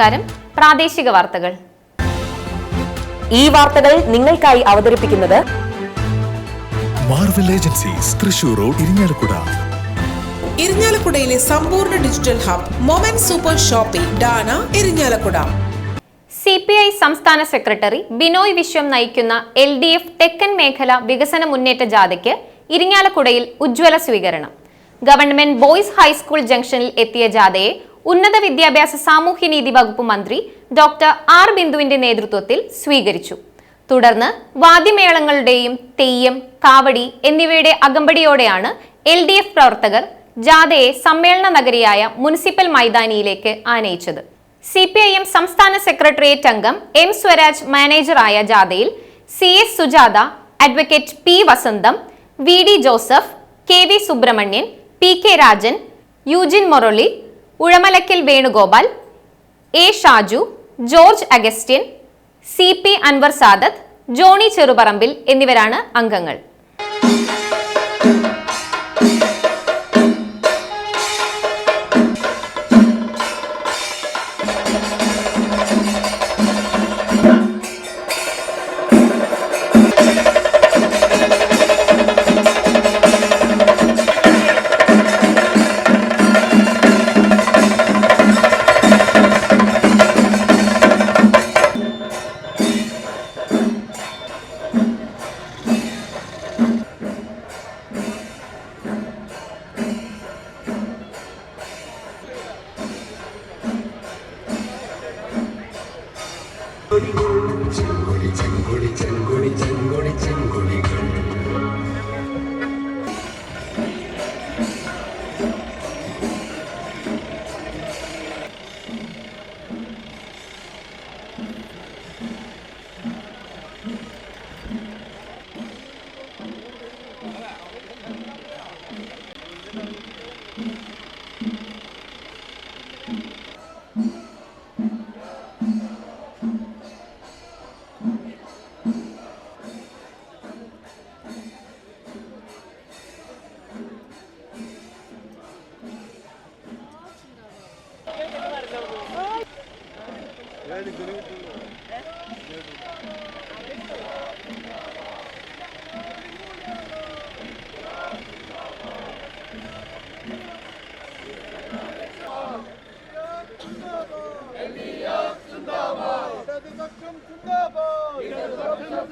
നമസ്കാരം. പ്രാദേശിക വാർത്തകൾ. ഈ വാർത്തകൾ നിങ്ങൾക്കായി അവതരിപ്പിക്കുന്നത് Marvel agencies Thrissur road Irinjalakuda ഇരിഞ്ഞാലക്കുടയിലെ സമ്പൂർണ digital hub moment super shopping Dana Irinjalakuda C P I സംസ്ഥാന സെക്രട്ടറി ബിനോയ് വിശ്വം നയിക്കുന്ന എൽ ഡി എഫ് തെക്കൻ മേഖല വികസന മുന്നേറ്റ ജാഥയ്ക്ക് ഇരിങ്ങാലക്കുടയിൽ ഉജ്ജ്വല സ്വീകരണം. ഗവൺമെന്റ് ബോയ്സ് ഹൈസ്കൂൾ ജംഗ്ഷനിൽ എത്തിയ ജാഥയെ ഉന്നത വിദ്യാഭ്യാസ സാമൂഹ്യനീതി വകുപ്പ് മന്ത്രി ഡോക്ടർ ആർ ബിന്ദുവിന്റെ നേതൃത്വത്തിൽ സ്വീകരിച്ചു. തുടർന്ന് വാദ്യമേളങ്ങളുടെയും തെയ്യം കാവടി എന്നിവയുടെ അകമ്പടിയോടെയാണ് എൽ ഡി എഫ് പ്രവർത്തകർ ജാഥയെ സമ്മേളന നഗരിയായ മുനിസിപ്പൽ മൈതാനിയിലേക്ക് ആനയിച്ചത്. സി പി ഐ എം സംസ്ഥാന സെക്രട്ടേറിയറ്റ് അംഗം എം സ്വരാജ് മാനേജറായ ജാഥയിൽ C S Sujatha advocate P Vasantham V D Joseph K V Subramanian P K Rajan Eugene Moroli Uzhamalakkal Venugopal A Shaju George Augustin C P Anwar Sadath Johnny Cheruparambil എന്നിവരാണ് അംഗങ്ങൾ. ഇടതുപക്ഷം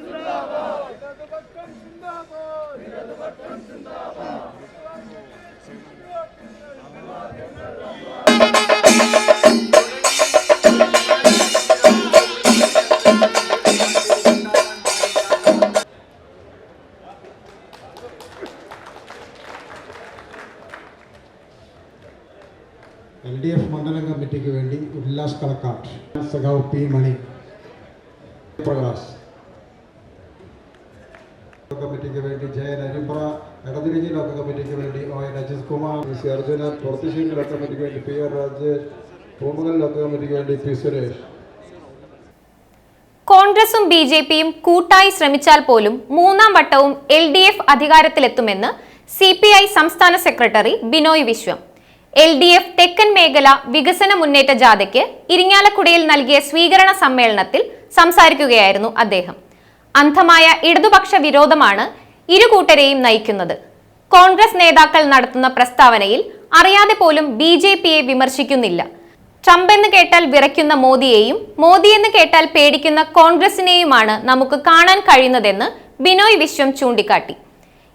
വേണ്ടി O N Ajith Kumar P C Arjuna Purathussery ലോക കമ്മിറ്റിക്ക് വേണ്ടി P R Rajesh പൂമുകളിൽ ലോക കമ്മിറ്റിക്ക് വേണ്ടി പി സുരേഷ്. കോൺഗ്രസും ബി ജെ പിയും കൂട്ടായി ശ്രമിച്ചാൽ പോലും മൂന്നാം വട്ടവും എൽ ഡി എഫ് അധികാരത്തിലെത്തുമെന്ന് സി പി ഐ സംസ്ഥാന secretary Binoy Viswam. L D F തെക്കൻ മേഖല വികസന മുന്നേറ്റ ജാഥയ്ക്ക് ഇരിങ്ങാലക്കുടയിൽ നൽകിയ സ്വീകരണ സമ്മേളനത്തിൽ സംസാരിക്കുകയായിരുന്നു അദ്ദേഹം. അന്ധമായ ഇടതുപക്ഷ വിരോധമാണ് ഇരു കൂട്ടരെയും നയിക്കുന്നത്. കോൺഗ്രസ് നേതാക്കൾ നടത്തുന്ന പ്രസ്താവനയിൽ അറിയാതെ പോലും ബി ജെ പിയെ വിമർശിക്കുന്നില്ല. ട്രംപ് എന്ന് കേട്ടാൽ വിറയ്ക്കുന്ന മോദിയെയും മോദി എന്ന് കേട്ടാൽ പേടിക്കുന്ന കോൺഗ്രസിനെയുമാണ് നമുക്ക് കാണാൻ കഴിയുന്നതെന്ന് ബിനോയ് വിശ്വം ചൂണ്ടിക്കാട്ടി.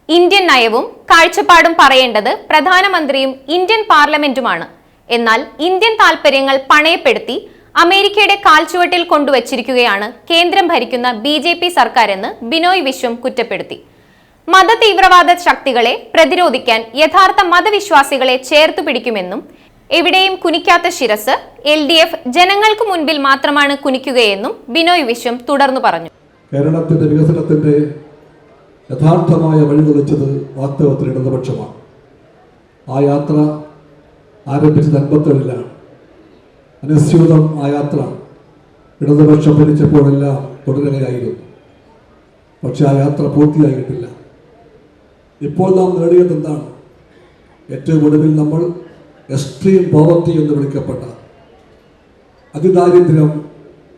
ഇന്ത്യൻ നയവും കാഴ്ചപ്പാടും പറയേണ്ടത് പ്രധാനമന്ത്രിയും ഇന്ത്യൻ പാർലമെന്റുമാണ്. എന്നാൽ ഇന്ത്യൻ താൽപര്യങ്ങൾ പണയപ്പെടുത്തി അമേരിക്കയുടെ കാൽച്ചുവട്ടിൽ കൊണ്ടുവച്ചിരിക്കുകയാണ് കേന്ദ്രം ഭരിക്കുന്ന ബി സർക്കാരെന്ന് ബിനോയ് വിശ്വം കുറ്റപ്പെടുത്തി. മത തീവ്രവാദ ശക്തികളെ പ്രതിരോധിക്കാൻ യഥാർത്ഥ മതവിശ്വാസികളെ ചേർത്തു പിടിക്കുമെന്നും എവിടെയും കുനിക്കാത്ത ശിരസ് എൽ ഡി എഫ് ജനങ്ങൾക്ക് മുൻപിൽ മാത്രമാണ് കുനിക്കുകയെന്നും ബിനോയ് വിശ്വം തുടർന്നു പറഞ്ഞു. കേരളത്തിന്റെ വികസനത്തിന്റെ യഥാർത്ഥമായ വഴി തെളിച്ചത് വാസ്തവത്തിൽ ഇടതുപക്ഷമാണ്. ആ യാത്ര ആരംഭിച്ചത് അൻപത്തേഴിലാണ് അനുസ്യൂതം ആ യാത്ര ഇടതുപക്ഷം ഭരിച്ചപ്പോഴെല്ലാം തുടരുകയായിരുന്നു. പക്ഷെ ആ യാത്ര പൂർത്തിയായിട്ടില്ല. ഇപ്പോൾ നാം നേടിയത് എന്താണ്? ഏറ്റവും ഒടുവിൽ നമ്മൾ എക്സ്ട്രീം പോവർട്ടി എന്ന് വിളിക്കപ്പെട്ട അതിദാരിദ്ര്യം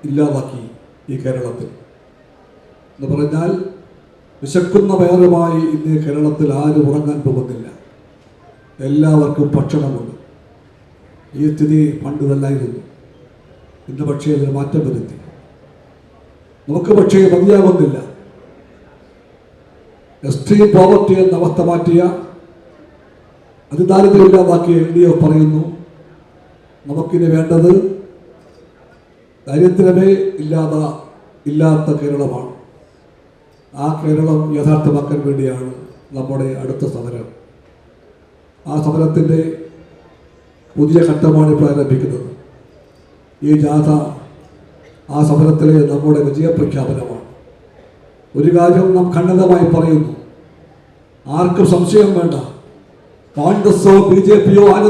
ഇല്ലാതാക്കി ഈ കേരളത്തിൽ. എന്ന് പറഞ്ഞാൽ വിശക്കുന്ന പേരുമായി ഇന്ന് കേരളത്തിൽ ആരും ഉറങ്ങാൻ പോകുന്നില്ല. എല്ലാവർക്കും ഭക്ഷണമുണ്ട്. ഈ സ്ഥിതി പണ്ട് നല്ലായിരുന്നു ഇന്ന് പക്ഷേ അതിന് മാറ്റം വരുത്തി. നമുക്ക് പക്ഷേ മതിയാകുന്നില്ല. എക്സ്ട്രീം പോവർട്ടി എന്ന അവസ്ഥ മാറ്റിയ അതിദാരിദ്ര്യമില്ലാതാക്കിയ എൽ ഡി എഫ് പറയുന്നു നമുക്കിനി വേണ്ടത് ദാരിദ്ര്യമേ ഇല്ലാത ഇല്ലാത്ത കേരളമാണ്. ആ കേരളം യഥാർത്ഥമാക്കാൻ വേണ്ടിയാണ് നമ്മുടെ അടുത്ത സമരം. ആ സമരത്തിന്റെ പുതിയ ഘട്ടമാണ് ഇപ്പോൾ ആരംഭിക്കുന്നത്. ഈ ജാഥ ആ സമരത്തിലെ നമ്മുടെ വിജയപ്രഖ്യാപനമാണ്. ഒരു കാര്യം നാം ഖണ്ഡിതമായി പറയുന്നു. ആർക്കും സംശയം വേണ്ട. കോൺഗ്രസോ ബി ജെ പിയോ ആര്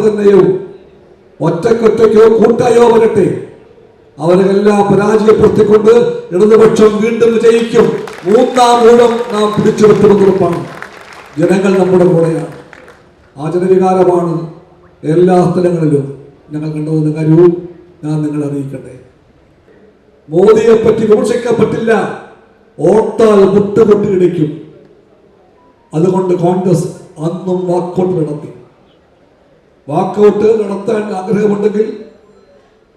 ഒറ്റക്കൊറ്റയ്ക്കോ കൂട്ടായോ വരട്ടെ. അവരെല്ലാം പരാജയപ്പെടുത്തിക്കൊണ്ട് ഇടതുപക്ഷം വീണ്ടും വിജയിക്കും. മൂന്നാം ഊഴം നാം പിടിച്ചുപറ്റുമെന്ന് ഉറപ്പാണ് ജനങ്ങൾ നമ്മുടെ കൂടെയാണ്. ആ ജനവികാരമാണ് എല്ലാ സ്ഥലങ്ങളിലും ഞങ്ങൾ കണ്ടുവന്ന കാര്യവും ഞാൻ നിങ്ങളെ അറിയിക്കട്ടെ. മോദിയെ പറ്റി ഓർത്താൽ മുട്ടുകൊട്ടി ഇടിക്കും അതുകൊണ്ട് കോൺഗ്രസ് അന്നും വാക്കൗട്ട് നടത്തി. വാക്കൗട്ട് നടത്താൻ ആഗ്രഹമുണ്ടെങ്കിൽ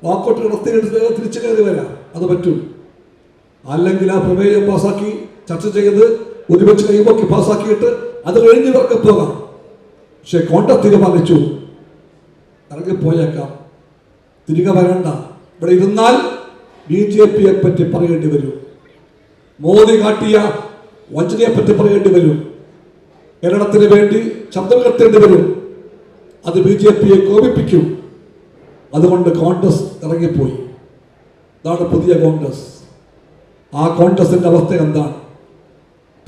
വാക്കൗട്ട് നടത്തിയിട്ട് തിരിച്ചു കയറി വരാം. അത് പറ്റും. അല്ലെങ്കിൽ ആ പ്രമേയം പാസാക്കി ചർച്ച ചെയ്ത് ഒരുമിച്ച് കൈവക്കി പാസാക്കിയിട്ട് അത് കഴിഞ്ഞ് ഇവർക്ക് പോകാം. പക്ഷെ കോൺഗ്രസ് തീരുമാനിച്ചു. ഇറങ്ങിപ്പോയേക്കാം. തിരികെ വരണ്ട. ഇവിടെ ഇരുന്നാൽ ബി ജെ പിയെ പറ്റി പറയേണ്ടി വരും. മോദി കാട്ടിയ വഞ്ചനയെ പറ്റി പറയേണ്ടി വരും. കേരളത്തിന് വേണ്ടി ശബ്ദം കത്തേണ്ടി വരും. അത് ബി ജെ പിയെ കോപിപ്പിക്കും. അതുകൊണ്ട് കോൺഗ്രസ് ഇറങ്ങിപ്പോയി. അതാണ് പുതിയ കോൺഗ്രസ്. ആ കോൺഗ്രസിന്റെ അവസ്ഥ എന്താണ്?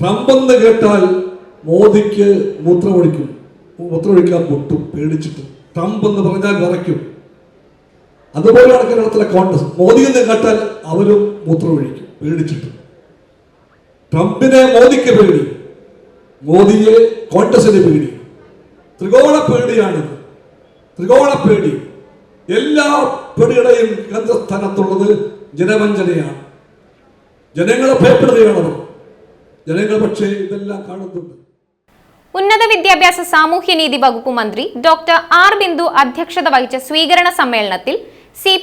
ട്രംപ് എന്ന് കേട്ടാൽ മോദിക്ക് മൂത്രമൊഴിക്കും. മൂത്രമൊഴിക്കാൻ മുട്ടും പേടിച്ചിട്ട് ട്രംപ് എന്ന് പറഞ്ഞാൽ വിറയ്ക്കും അതുപോലെയാണ് കേരളത്തിലെ കോൺഗ്രസ്. മോദി എന്ന് കേട്ടാൽ അവരും മൂത്രമൊഴിക്കും. പേടിച്ചിട്ട്. ട്രംപിനെ മോദിക്ക് പേടി. മോദിയെ കോൺഗ്രസിന് പേടി. ത്രികോണ പേടിയാണിത്. ത്രികോണ പേടി. എല്ലാ പേടിയുടെയും കേന്ദ്രസ്ഥാനത്തുള്ളത് ജനവഞ്ചനയാണ്. ജനങ്ങളെ ഭയപ്പെടുകയാണത്. ജനങ്ങൾ പക്ഷേ ഇതെല്ലാം കാണുന്നുണ്ട്. ഉന്നത വിദ്യാഭ്യാസ സാമൂഹ്യനീതി വകുപ്പ് മന്ത്രി ഡോക്ടർ ആർ ബിന്ദു അധ്യക്ഷത വഹിച്ച സ്വീകരണ സമ്മേളനത്തിൽ സി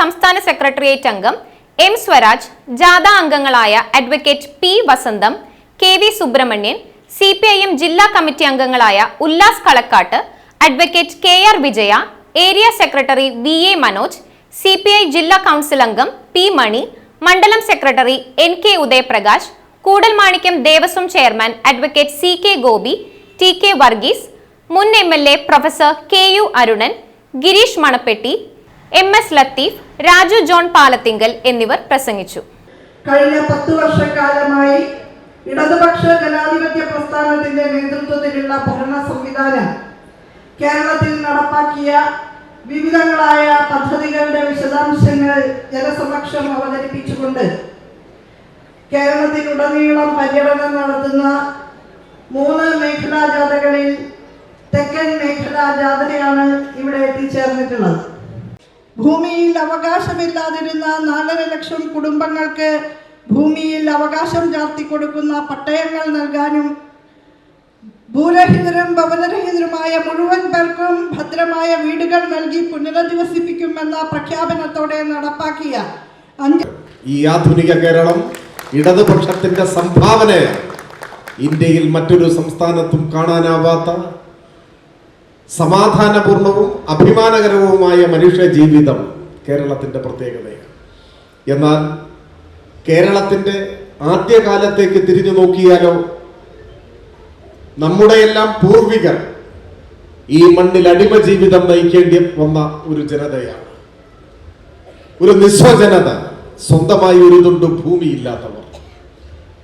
സംസ്ഥാന സെക്രട്ടേറിയറ്റ് അംഗം എം സ്വരാജ് ജാഥ അംഗങ്ങളായ advocate P Vasantham K V Subramanian C P I M ജില്ലാ കമ്മിറ്റി അംഗങ്ങളായ Ullas Kalakkad advocate K R Vijaya area secretary V A Manoj C P I ജില്ലാ കൗൺസിൽ അംഗം പി മണി മണ്ഡലം secretary N K Udayaprakash Koodalmanikyam Devaswom chairman advocate C K Gopi T K Varghese മുൻ M L A professor K U Arunan Gireesh Manappetti M S Latheef Raju John Palathingal എന്നിവർ പ്രസംഗിച്ചു. കഴിഞ്ഞ പത്ത് വർഷക്കാലമായി ഇടതുപക്ഷ ജനാധിപത്യ പ്രസ്ഥാനത്തിന്റെ നേതൃത്വത്തിലുള്ള ഭരണ സംവിധാനം കേരളത്തിൽ നടപ്പാക്കിയ വിവിധങ്ങളായ പദ്ധതികളുടെ വിശദാംശങ്ങൾ ജനസമക്ഷം അവതരിപ്പിച്ചുകൊണ്ട് കേരളത്തിലുടനീളം പര്യടനം നടത്തുന്ന മൂന്ന് മേഖലാ ജാഥകളിൽ തെക്കൻ മേഖലാ ജാഥയാണ് ഇവിടെ എത്തിച്ചേർന്നിട്ടുള്ളത്. ഭൂമിയിൽ അവകാശമില്ലാതിരുന്ന നാലര ലക്ഷം കുടുംബങ്ങൾക്ക് ഭൂമിയിൽ അവകാശം ചാർത്തി കൊടുക്കുന്ന പട്ടയങ്ങൾ നൽകാനും ഭൂരഹിതരും ഭവനരഹിതരുമായ മുഴുവൻ പേർക്കും ഭദ്രമായ വീടുകൾ നൽകി പുനരധിവസിപ്പിക്കുമെന്ന പ്രഖ്യാപനത്തോടെ നടപ്പാക്കിയ ഈ ആധുനിക കേരളം ഇടതുപക്ഷത്തിന്റെ സംഭാവനയാണ്. ഇന്ത്യയിൽ മറ്റൊരു സംസ്ഥാനത്തും കാണാനാവാത്ത സമാധാനപൂർണവും അഭിമാനകരവുമായ മനുഷ്യ ജീവിതം കേരളത്തിന്റെ പ്രത്യേകതയാണ്. എന്നാൽ കേരളത്തിന്റെ ആദ്യകാലത്തേക്ക് തിരിഞ്ഞു നോക്കിയാലോ നമ്മുടെയെല്ലാം പൂർവികർ ഈ മണ്ണിൽ അടിമ ജീവിതം നയിക്കേണ്ടി വന്ന ഒരു ജനതയാണ്. ഒരു നിസ്വജനത സ്വന്തമായി ഒരു തുണ്ട് ഭൂമിയില്ലാത്തവർ.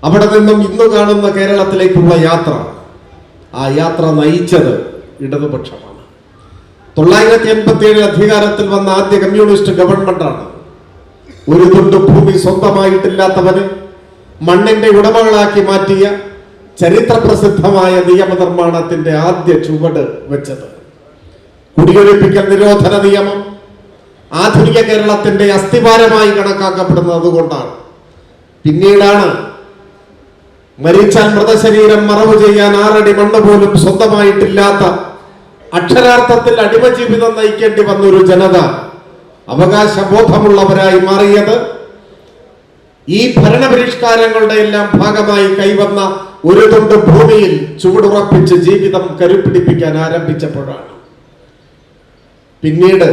അവിടെ നിന്നും ഇന്ന് കാണുന്ന കേരളത്തിലേക്കുള്ള യാത്ര ആ യാത്ര നയിച്ചത് ഇടതുപക്ഷമാണ്. തൊള്ളായിരത്തി എൺപത്തി ഏഴ് അധികാരത്തിൽ വന്ന ആദ്യ കമ്മ്യൂണിസ്റ്റ് ഗവൺമെന്റാണ്. ഒരു തുണ്ട് ഭൂമി സ്വന്തമായിട്ടില്ലാത്തവന് മണ്ണിന്റെ ഉടമകളാക്കി മാറ്റിയ ചരിത്ര പ്രസിദ്ധമായ നിയമനിർമ്മാണത്തിന്റെ ആദ്യ ചുവട് വെച്ചത്. കുടിയൊഴിപ്പിക്കൽ നിരോധന നിയമം ആധുനിക കേരളത്തിന്റെ അസ്ഥിഭാരമായി കണക്കാക്കപ്പെടുന്നത് അതുകൊണ്ടാണ്. പിന്നീടാണ് മരിച്ചാൽ മൃതശരീരം മറവ് ചെയ്യാൻ ആറടി മണ്ണ് പോലും സ്വന്തമായിട്ടില്ലാത്ത അക്ഷരാർത്ഥത്തിൽ അടിമ ജീവിതം നയിക്കേണ്ടി വന്ന ഒരു ജനത അവകാശബോധമുള്ളവരായി മാറിയത് ഈ ഭരണപരിഷ്കാരങ്ങളുടെ എല്ലാം ഭാഗമായി കൈവന്ന ഒരു തുണ്ട് ഭൂമിയിൽ ചൂടുറപ്പിച്ച് ജീവിതം കരുപിടിപ്പിക്കാൻ ആരംഭിച്ചപ്പോഴാണ്. പിന്നീട്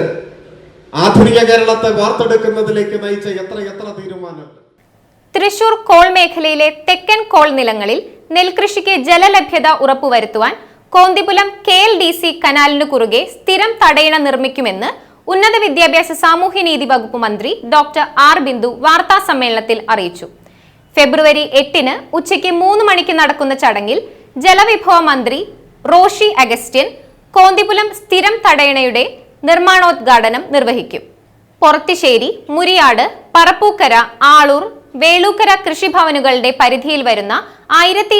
ആധുനിക കേരളത്തെ വാർത്തെടുക്കുന്നതിലേക്ക് നയിച്ച എത്ര എത്ര തീരുമാനങ്ങൾ. തൃശൂർ കോൾ മേഖലയിലെ തെക്കൻ കോൾ നിലങ്ങളിൽ നെൽകൃഷിക്ക് ജലലഭ്യത ഉറപ്പുവരുത്തുവാൻ Konthipulam K L D C കനാലിനു കുറുകെ സ്ഥിരം തടയണ നിർമ്മിക്കുമെന്ന് ഉന്നത വിദ്യാഭ്യാസ സാമൂഹ്യനീതി വകുപ്പ് മന്ത്രി ഡോക്ടർ ആർ ബിന്ദു വാർത്താ സമ്മേളനത്തിൽ അറിയിച്ചു. ഫെബ്രുവരി എട്ടിന് ഉച്ചയ്ക്ക് മൂന്ന് മണിക്ക് നടക്കുന്ന ചടങ്ങിൽ ജലവിഭവ മന്ത്രി റോഷി അഗസ്റ്റ്യൻ കോന്തിപുലം സ്ഥിരം തടയണയുടെ നിർമ്മാണോദ്ഘാടനം നിർവഹിക്കും. പൊറത്തിശ്ശേരി മുരിയാട് പറപ്പൂക്കര ആളൂർ വേളൂക്കര കൃഷിഭവനുകളുടെ പരിധിയിൽ വരുന്ന ആയിരത്തി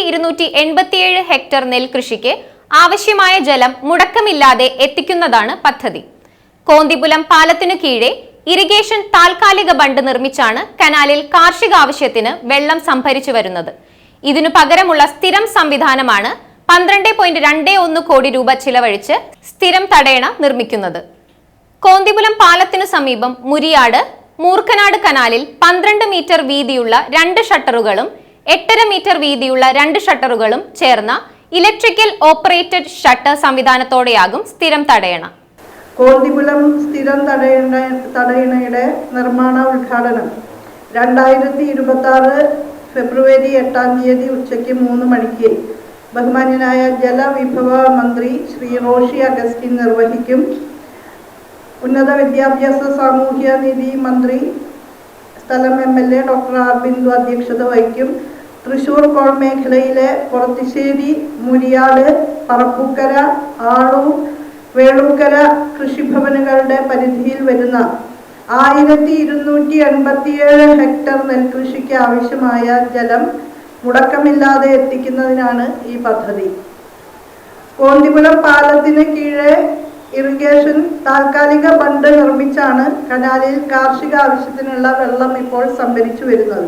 ഹെക്ടർ നെൽകൃഷിക്ക് ആവശ്യമായ ജലം മുടക്കമില്ലാതെ എത്തിക്കുന്നതാണ് പദ്ധതി. കോന്തിപുലം പാലത്തിനു കീഴെ ഇറിഗേഷൻ താൽക്കാലിക ബണ്ട് നിർമ്മിച്ചാണ് കനാലിൽ കാർഷിക ആവശ്യത്തിന് വെള്ളം സംഭരിച്ചു വരുന്നത്. ഇതിനു പകരമുള്ള സ്ഥിരം സംവിധാനമാണ് പന്ത്രണ്ട് പോയിന്റ് രണ്ട് ഒന്ന് കോടി രൂപ ചിലവഴിച്ച് സ്ഥിരം തടയണ നിർമ്മിക്കുന്നത്. കോന്തിപുലം പാലത്തിനു സമീപം മുരിയാട് മൂർക്കനാട് കനാലിൽ പന്ത്രണ്ട് മീറ്റർ വീതിയുള്ള രണ്ട് ഷട്ടറുകളും എട്ടര മീറ്റർ വീതിയുള്ള രണ്ട് ഷട്ടറുകളും ചേർന്ന ഇലക്ട്രിക്കൽ ഓപ്പറേറ്റഡ് ഷട്ടർ സംവിധാനത്തോടെയാകും സ്ഥിരം തടയണ. കോന്തിപുലം സ്ഥിരം തടയണ തടയണയുടെ നിർമ്മാണ ഉദ്ഘാടനം രണ്ടായിരത്തി ഇരുപത്തി ആറ് ഫെബ്രുവരി എട്ടാം തീയതി ഉച്ചയ്ക്ക് മൂന്ന് മണിക്ക് ബഹുമാന്യനായ ജലവിഭവ മന്ത്രി ശ്രീ റോഷി അഗസ്റ്റിൻ നിർവഹിക്കും. ഉന്നത വിദ്യാഭ്യാസ സാമൂഹ്യ നിധി മന്ത്രി സ്ഥലം M L A doctor R Bindu അധ്യക്ഷത വഹിക്കും. തൃശൂർ കോൾ മേഖലയിലെ പുറത്തിശ്ശേരി മുരിയാട് പറപ്പൂക്കര ആളൂർ വേളൂക്കര കൃഷിഭവനുകളുടെ പരിധിയിൽ വരുന്ന ആയിരത്തി ഇരുന്നൂറ്റി എൺപത്തിയേഴ് ഹെക്ടർ നെൽകൃഷിക്ക് ആവശ്യമായ ജലം മുടക്കമില്ലാതെ എത്തിക്കുന്നതിനാണ് ഈ പദ്ധതി. കോന്തിപുരം പാലത്തിന് കീഴെ ഇറിഗേഷൻ താൽക്കാലിക ബണ്ട് നിർമ്മിച്ചാണ് കനാലിൽ കാർഷിക ആവശ്യത്തിനുള്ള വെള്ളം ഇപ്പോൾ സംഭരിച്ചു വരുന്നത്.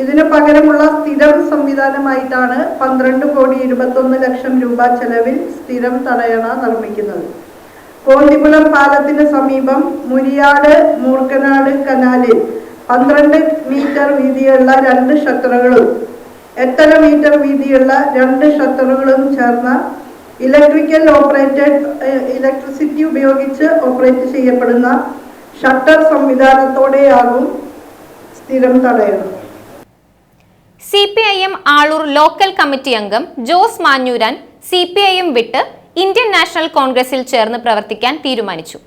ഇതിനു പകരമുള്ള സ്ഥിരം സംവിധാനമായിട്ടാണ് പന്ത്രണ്ട് കോടി ഇരുപത്തൊന്ന് ലക്ഷം രൂപ ചെലവിൽ സ്ഥിരം തടയണ നിർമ്മിക്കുന്നത്. കോന്തിപുരം പാലത്തിന് സമീപം മുരിയാട് മൂർക്കനാട് കനാലിൽ പന്ത്രണ്ട് മീറ്റർ വീതിയുള്ള രണ്ട് ഷട്ടറുകളും എട്ടര മീറ്റർ വീതിയുള്ള രണ്ട് ഷട്ടറുകളും ചേർന്ന ഇലക്ട്രിക്കൽ ഓപ്പറേറ്റഡ് ഇലക്ട്രിസിറ്റി ഉപയോഗിച്ച് ഓപ്പറേറ്റ് ചെയ്യപ്പെടുന്ന ഷട്ടർ സംവിധാനത്തോടെയാകും സ്ഥിരം തടയണം. C P I M Aloor local committee അംഗം Jose Manjooran C P I M വിട്ട് ഇന്ത്യൻ നാഷണൽ കോൺഗ്രസിൽ ചേർന്ന് പ്രവർത്തിക്കാൻ തീരുമാനിച്ചു.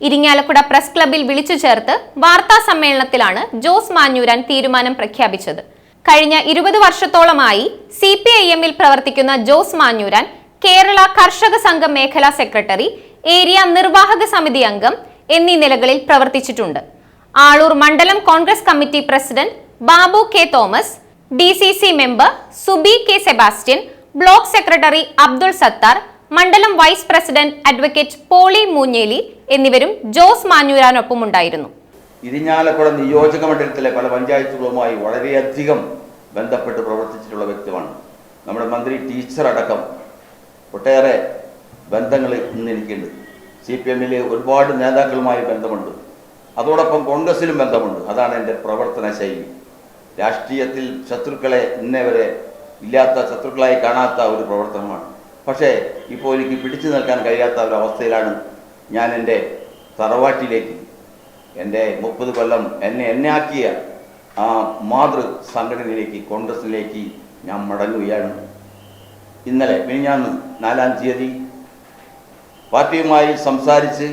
ഇരിങ്ങാലക്കുട പ്രസ് ക്ലബിൽ വിളിച്ചു ചേർത്ത് വാർത്താ സമ്മേളനത്തിലാണ് ജോസ് മാഞ്ഞൂരാൻ തീരുമാനം പ്രഖ്യാപിച്ചത്. കഴിഞ്ഞ ഇരുപത് വർഷത്തോളമായി സി പി ഐ എമ്മിൽ പ്രവർത്തിക്കുന്ന ജോസ് മാഞ്ഞൂരാൻ കേരള കർഷക സംഘം മേഖലാ സെക്രട്ടറി ഏരിയ നിർവാഹക സമിതി അംഗം എന്നീ നിലകളിൽ പ്രവർത്തിച്ചിട്ടുണ്ട്. ആളൂർ മണ്ഡലം Congress committee president Babu K Thomas D C C member Subi K Sebastian block secretary Abdul Sathar മണ്ഡലം vice president advocate Poly Moonjeli എന്നിവരും ജോസ് മാഞ്ഞൂരാനൊപ്പമുണ്ടായിരുന്നു ഇരിഞ്ഞാലക്കുട നിയോജക മണ്ഡലത്തിലെ പല പഞ്ചായത്തുകളുമായി വളരെയധികം ബന്ധപ്പെട്ട് പ്രവർത്തിച്ചിട്ടുള്ള വ്യക്തിയാണ് നമ്മുടെ മന്ത്രി ടീച്ചർ അടക്കം. ഒട്ടേറെ ബന്ധങ്ങൾ ഇന്ന് എനിക്കുണ്ട്. സി പി എമ്മിലെ ഒരുപാട് നേതാക്കളുമായി ബന്ധമുണ്ട്. അതോടൊപ്പം കോൺഗ്രസിലും ബന്ധമുണ്ട്. അതാണ് എന്റെ പ്രവർത്തന ശൈലി. രാഷ്ട്രീയത്തിൽ ശത്രുക്കളെ ഇന്നേ വരെ ഇല്ലാത്ത ശത്രുക്കളായി കാണാത്ത ഒരു പ്രവർത്തനമാണ്. പക്ഷേ ഇപ്പോൾ എനിക്ക് പിടിച്ചു നിൽക്കാൻ കഴിയാത്ത ഒരു അവസ്ഥയിലാണ് ഞാൻ എന്റെ തറവാട്ടിലേക്ക് എന്റെ മുപ്പത് കൊല്ലം എന്നെ എന്നെ ആക്കിയ ആ മാതൃ സംഘടനയിലേക്ക് കോൺഗ്രസിലേക്ക് ഞാൻ മടങ്ങുകയാണ്. ഇന്നലെ മിനിഞ്ഞാന്ന് നാലാം തീയതി പാർട്ടിയുമായി സംസാരിച്ച്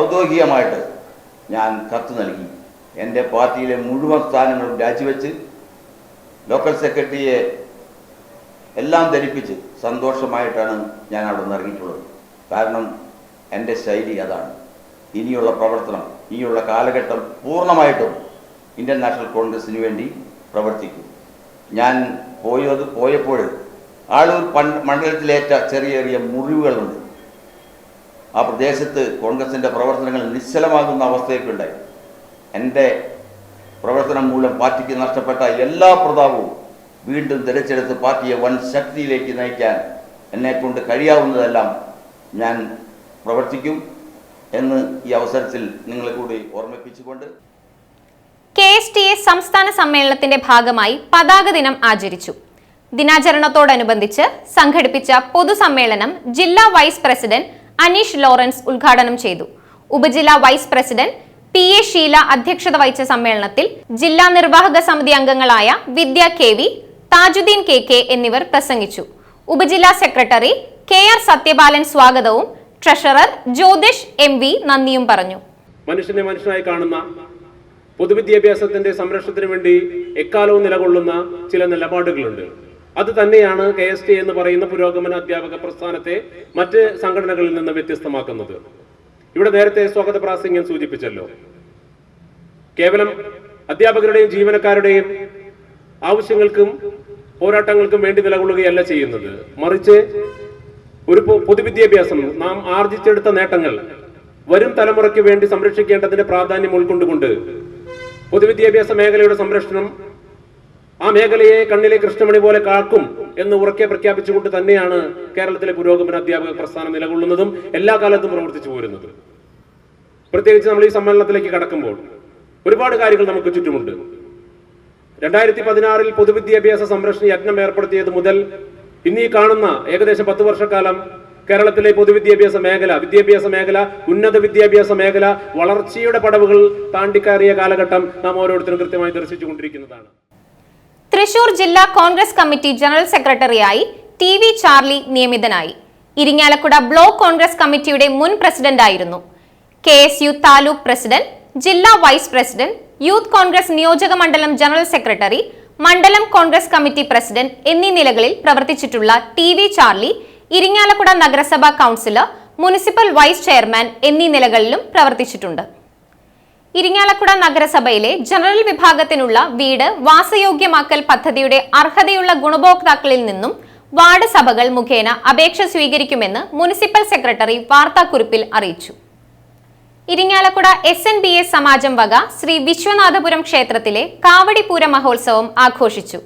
ഔദ്യോഗികമായിട്ട് ഞാൻ കത്ത് നൽകി. എന്റെ പാർട്ടിയിലെ മുഴുവൻ സ്ഥാനങ്ങളും രാജിവെച്ച് ലോക്കൽ സെക്രട്ടറിയെ എല്ലാം ധരിപ്പിച്ച് സന്തോഷമായിട്ടാണ് ഞാൻ അവിടെ നിന്ന് ഇറങ്ങിയിട്ടുള്ളത്. കാരണം എന്റെ ശൈലി അതാണ്. ഇനിയുള്ള പ്രവർത്തനം ഇനിയുള്ള കാലഘട്ടം പൂർണമായിട്ടും ഇന്ത്യൻ നാഷണൽ കോൺഗ്രസിന് വേണ്ടി പ്രവർത്തിക്കും. ഞാൻ പോയത് പോയപ്പോൾ ആളൂർ മണ്ഡലത്തിലേറ്റ ചെറിയ ചെറിയ മുറിവുകളുണ്ട്. ആ പ്രദേശത്ത് കോൺഗ്രസിന്റെ പ്രവർത്തനങ്ങൾ നിശ്ചലമാകുന്ന അവസ്ഥയൊക്കെയുണ്ടായി എന്റെ പ്രവർത്തനം മൂലം പാർട്ടിക്ക് നഷ്ടപ്പെട്ട എല്ലാ പ്രതാപവും വീണ്ടും തിരച്ചെടുത്ത് പാർട്ടിയെ വൻ ശക്തിയിലേക്ക് നയിക്കാൻ എന്നെക്കൊണ്ട് കഴിയാവുന്നതെല്ലാം ഞാൻ പ്രവർത്തിക്കും എന്ന് ഈ അവസരത്തിൽ നിങ്ങളെ കൂടി ഓർമ്മിപ്പിച്ചുകൊണ്ട് കെ എസ് ടി എ സംസ്ഥാന സമ്മേളനത്തിന്റെ ഭാഗമായി പതാക ദിനം ആചരിച്ചു. ദിനാചരണത്തോടനുബന്ധിച്ച് സംഘടിപ്പിച്ച പൊതുസമ്മേളനം ജില്ലാ വൈസ് പ്രസിഡന്റ് അനീഷ് ലോറൻസ് ഉദ്ഘാടനം ചെയ്തു. ഉപജില്ലാ vice president P A Sheela അധ്യക്ഷത വഹിച്ച സമ്മേളനത്തിൽ ജില്ലാ നിർവാഹക സമിതി അംഗങ്ങളായ Vidya K V Thajudheen K K എന്നിവർ പ്രസംഗിച്ചു. ഉപജില്ലാ സെക്രട്ടറി കെ ആർ സത്യപാലൻ സ്വാഗതവും ട്രഷറർ ജ്യോതിഷ് എം വി നന്ദിയും പറഞ്ഞു. മനുഷ്യനെ മനുഷ്യനായി കാണുന്ന പൊതുവിദ്യാഭ്യാസത്തിന്റെ സംരക്ഷണത്തിന് വേണ്ടി എക്കാലവും നിലകൊള്ളുന്ന ചില നിലപാടുകളുണ്ട്. അത് തന്നെയാണ് കെ എസ് ടി എന്ന് പറയുന്ന പുരോഗമന അധ്യാപക പ്രസ്ഥാനത്തെ മറ്റ് സംഘടനകളിൽ നിന്ന് വ്യത്യസ്തമാക്കുന്നത്. ഇവിടെ നേരത്തെ സ്വാഗത പ്രാസംഗ്യം സൂചിപ്പിച്ചല്ലോ. കേവലം അധ്യാപകരുടെയും ജീവനക്കാരുടെയും ആവശ്യങ്ങൾക്കും പോരാട്ടങ്ങൾക്കും വേണ്ടി നിലകൊള്ളുകയല്ല ചെയ്യുന്നത്. മറിച്ച് ഒരു പൊതുവിദ്യാഭ്യാസം നാം ആർജിച്ചെടുത്ത നേട്ടങ്ങൾ വരും തലമുറയ്ക്ക് വേണ്ടി സംരക്ഷിക്കേണ്ടതിന്റെ പ്രാധാന്യം ഉൾക്കൊണ്ടുകൊണ്ട് പൊതുവിദ്യാഭ്യാസ മേഖലയുടെ സംരക്ഷണം ആ മേഖലയെ കണ്ണിലെ കൃഷ്ണമണി പോലെ കാക്കും എന്ന് ഉറക്കെ പ്രഖ്യാപിച്ചുകൊണ്ട് തന്നെയാണ് കേരളത്തിലെ പുരോഗമന അധ്യാപക പ്രസ്ഥാനം നിലകൊള്ളുന്നതും എല്ലാ കാലത്തും പ്രവർത്തിച്ചു പോരുന്നത്. പ്രത്യേകിച്ച് നമ്മൾ ഈ സമ്മേളനത്തിലേക്ക് കടക്കുമ്പോൾ ഒരുപാട് കാര്യങ്ങൾ നമുക്ക് ചുറ്റുമുണ്ട്. രണ്ടായിരത്തി പതിനാറിൽ പൊതുവിദ്യാഭ്യാസ സംരക്ഷണ യജ്ഞം ഏർപ്പെടുത്തിയത് മുതൽ ഇന്നീ കാണുന്ന ഏകദേശം പത്ത് വർഷക്കാലം കേരളത്തിലെ പൊതുവിദ്യാഭ്യാസ മേഖല വിദ്യാഭ്യാസ മേഖല ഉന്നത വിദ്യാഭ്യാസ മേഖല വളർച്ചയുടെ പടവുകൾ താണ്ടിക്കയറിയ കാലഘട്ടം നാം ഓരോരുത്തരും കൃത്യമായി ദർശിച്ചുകൊണ്ടിരിക്കുന്നതാണ്. തൃശൂർ ജില്ലാ കോൺഗ്രസ് കമ്മിറ്റി ജനറൽ സെക്രട്ടറിയായി ടി വി ചാർലി നിയമിതനായി. ഇരിങ്ങാലക്കുട ബ്ലോക്ക് കോൺഗ്രസ് കമ്മിറ്റിയുടെ മുൻ പ്രസിഡന്റായിരുന്നു. K S U taluk president ജില്ലാ വൈസ് പ്രസിഡന്റ് യൂത്ത് കോൺഗ്രസ് നിയോജക മണ്ഡലം ജനറൽ സെക്രട്ടറി മണ്ഡലം കോൺഗ്രസ് കമ്മിറ്റി പ്രസിഡന്റ് എന്നീ നിലകളിൽ പ്രവർത്തിച്ചിട്ടുള്ള ടി വി ചാർലി ഇരിങ്ങാലക്കുട നഗരസഭാ കൗൺസിലർ മുനിസിപ്പൽ വൈസ് ചെയർമാൻ എന്നീ നിലകളിലും പ്രവർത്തിച്ചിട്ടുണ്ട്. ഇരിങ്ങാലക്കുട നഗരസഭയിലെ ജനറൽ വിഭാഗത്തിനുള്ള വീട് വാസയോഗ്യമാക്കൽ പദ്ധതിയുടെ അർഹതയുള്ള ഗുണഭോക്താക്കളിൽ നിന്നും വാർഡ് സഭകൾ മുഖേന അപേക്ഷ സ്വീകരിക്കുമെന്ന് മുനിസിപ്പൽ സെക്രട്ടറി വാർത്താക്കുറിപ്പിൽ അറിയിച്ചു. Irinjalakuda S N B S Samajam വക ശ്രീ വിശ്വനാഥപുരം ക്ഷേത്രത്തിലെ കാവടിപൂര മഹോത്സവം ആഘോഷിച്ചു.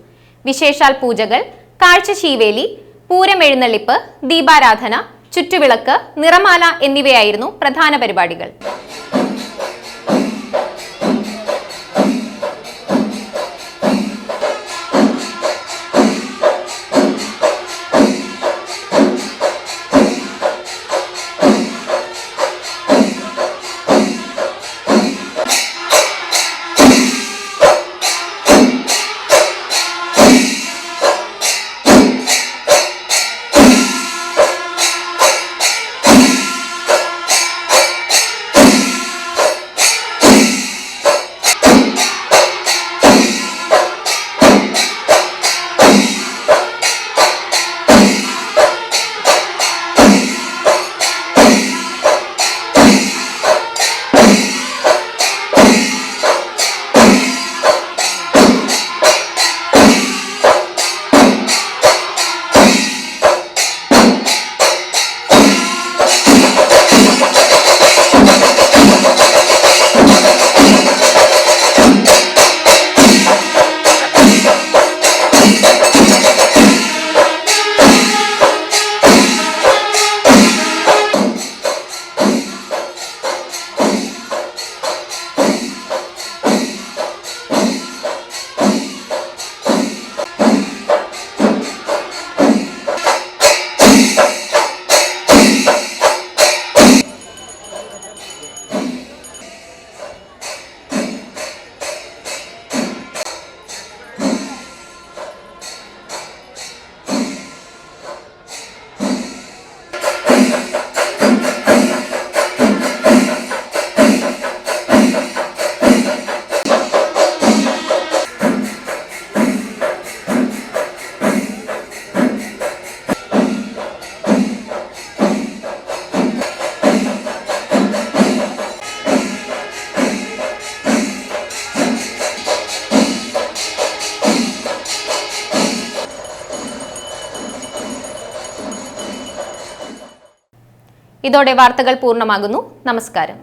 വിശേഷാൽ പൂജകൾ കാഴ്ച ശീവേലി പൂരം എഴുന്നള്ളിപ്പ് ദീപാരാധന ചുറ്റുവിളക്ക് നിറമാല എന്നിവയായിരുന്നു പ്രധാന പരിപാടികൾ. ഇതോടെ വാർത്തകൾ പൂർണമാകുന്നു. നമസ്കാരം.